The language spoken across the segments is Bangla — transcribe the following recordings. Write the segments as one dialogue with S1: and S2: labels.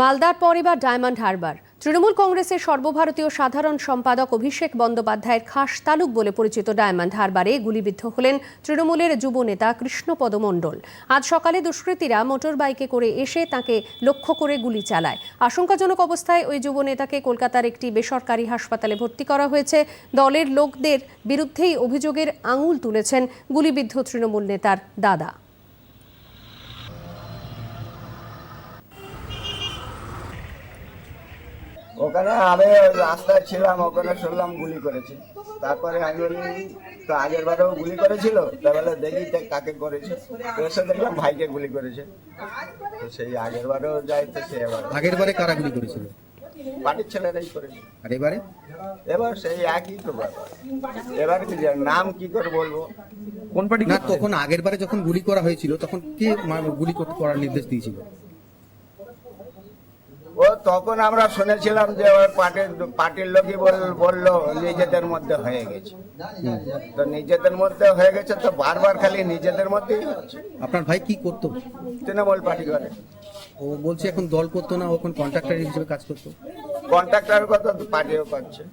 S1: মালদার পর এবার ডায়মন্ড হারবার। তৃণমূল কংগ্রেসের সর্বভারতীয় সাধারণ সম্পাদক অভিষেক বন্দ্যোপাধ্যায়ের খাস তালুক বলে পরিচিত ডায়মন্ড হারবারে গুলিবিদ্ধ হলেন তৃণমূলের যুব নেতা কৃষ্ণপদ মণ্ডল। আজ সকালে দুষ্কৃতীরা মোটর বাইকে করে এসে তাকে লক্ষ্য করে গুলি চালায়। আশঙ্কাজনক অবস্থায় ওই যুব নেতাকে কলকাতার একটি বেসরকারি হাসপাতালে ভর্তি করা হয়েছে। দলের লোকদের বিরুদ্ধেই অভিযোগের আঙুল তুলেছেন গুলিবিদ্ধ তৃণমূল নেতার দাদা।
S2: ওখানে আমি ওই রাস্তায় ছিলাম ওখানে শুনলাম গুলি করেছে। তারপরে আমি বলি তো আগের বারেও গুলি করেছিল? তাহলে দেখি কাকে করেছে। এসে দেখলাম ভাইকে গুলি করেছে। তো সেই আগের বারেও যাই তো সে এবার
S3: আগের বারে কারা গুলি করেছিল?
S2: পার্টির ছেলেরাই করেছে।
S3: আর এবারে?
S2: এবার সেই একই তো এবার কি নাম কি করে বলব?
S3: কোন পার্টি না তখন আগের বারে যখন গুলি করা হয়েছিল তখন কে মা- গুলি করার নির্দেশ দিয়েছিল?
S2: ও তখন আমরা শুনেছিলাম যে ওই পার্টির পার্টির লোকই বল- বলল নিজেদের মধ্যে হয়ে গেছে। তো নিজেদের মধ্যে হয়ে গেছে তো বারবার খালি নিজেদের মধ্যেই হচ্ছে।
S3: আপনার ভাই কি করতো?
S2: তৃণমূল পার্টি করে।
S3: ও বলছে এখন দল করতো না এখন কন্ট্রাক্টর হিসেবে কাজ করতো।
S2: কন্ট্রাক্টর কত পার্টিও করছে।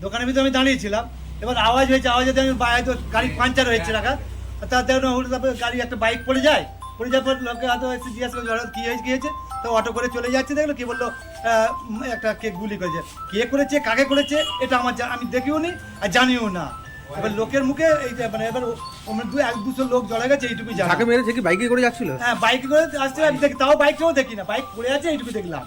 S4: দোকানের ভিতরে আমি দাঁড়িয়েছিলাম এবার আওয়াজ হয়েছে আওয়াজে আমি বাইরে তো গাড়ি পাঞ্চার হয়েছে রাখা। হুড় তারপরে গাড়ি একটা বাইক পড়ে যায় পড়ে যাওয়ার পর লোকে হয়তো এসে জিজ্ঞাসা করে হঠাৎ কি হয়েছে কি হয়েছে? তো অটো করে চলে যাচ্ছে দেখল কি বলল একটা কে গুলি করেছে। কে করেছে কাকে করেছে এটা আমার আমি দেখিও নি আর জানিও না। এবার লোকের মুখে এই যে মানে এবার ও- দু এক দুশো লোক জলে গেছে এইটুকু জানা।
S3: মেরেছে কি? বাইকে করে যাচ্ছিল?
S4: হ্যাঁ বাইকে করে আসছে আমি দেখি তাও বাইকটাও দেখি না। বাইক পড়ে আছে এইটুকু দেখলাম।